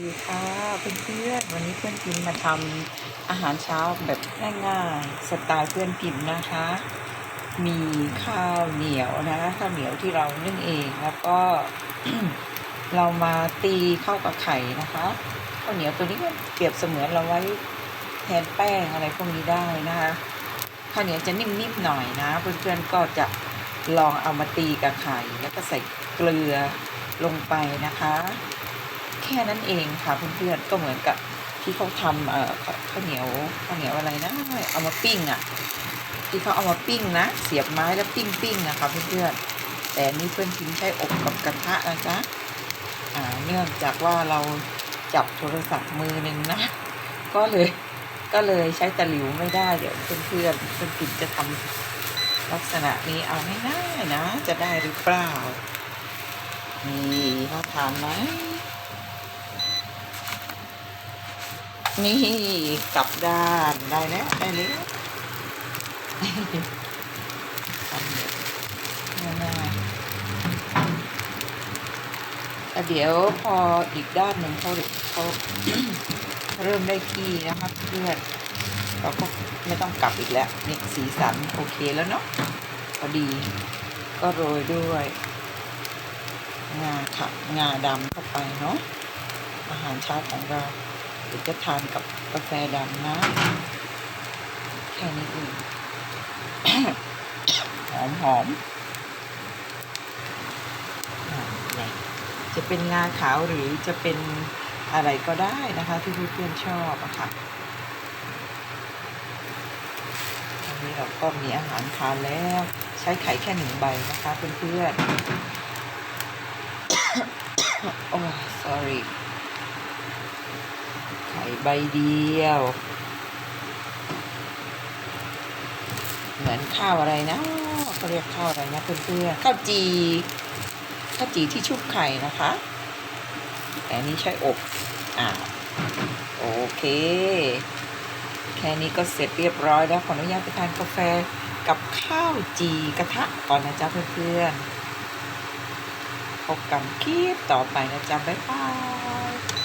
ดีค่ะเพื่อนๆวันนี้เพื่อนพิมพ์มาทำอาหารเช้าแบบง่ายๆสไตล์เพื่อนพิมพ์นะคะ มีข้าวเหนียวนะคะข้าวเหนียวที่เรานึ่งเองแล้วก็เรามาตีเข้ากับไข่นะคะข้าวเหนียวตัวนี้ก็เปรียบเสมือนเราไว้แทนแป้งอะไรพวกนี้ได้นะคะข้าวเหนียวจะนิ่มๆหน่อยนะ เพื่อนๆก็จะลองเอามาตีกับไข่แล้วก็ใส่เกลือลงไปนะคะ ค่นั้นเองค่ะเพื่อนๆก็เหมือนกับที่เขาทำเอ่อข้าวเหนียวข้าวเหนียวอะไรนะเอามาปิ้งอะที่เขาเอามาปิ้งนะ เสียบไม้แล้วปิ้งปิ้งนะคะเพื่อนๆแต่นี่เพื่อนพิมใช้อบกับกระทะนะจ๊ะอ่าเนื่องจากว่าเราจับโทรศัพท์มือหนึ่งนะ ก็เลยก็เลยใช้ตะหลิวไม่ได้เดี๋ยวเพื่อนๆเพื่อนพิมจะทำลักษณะนี้เอาง่ายๆนะ จะได้หรือเปล่านี่น่าทานไหม นี่กลับด้านได้แล้วได้แล้วทำแบบง่ายเดี๋ยวพออีกด้านหนึ่งเขาเขาเริ่มได้ที่นะคะเพื่อนเราก็ไม่ต้องกลับอีกแล้วนี่สีสันโอเคแล้วเนาะพอดี ก็โรยด้วย งาค่ะงาดำเข้าไปเนาะอาหารเช้าของเรา เดี๋ยวจะทานกับกาแฟดำนะแค่นี้เองหอมหอมอ่าเนี่ยจะเป็นงาขาวหรือจะเป็นอะไรก็ได้นะคะ ที่เพื่อนๆชอบอะค่ะอันนี้เราก็มีอาหารทานแล้ว ใช้ไข่แค่หนึ่งใบนะคะเพื่อนๆ โอ้ sorry ไข่ใบเดียว เหมือนข้าวอะไรนะเขาเรียกข้าวอะไรนะเพื่อนๆข้าวจีข้าวจีที่ชุบไข่นะคะแต่อันนี้ใช้อบอ่าโอเค แค่นี้ก็เสร็จเรียบร้อยแล้วขออนุญาตไปทานกาแฟกับข้าวจีกระทะก่อนนะจ๊ะเพื่อนๆพบกันคลิปต่อไปนะจ๊ะบ๊ายบาย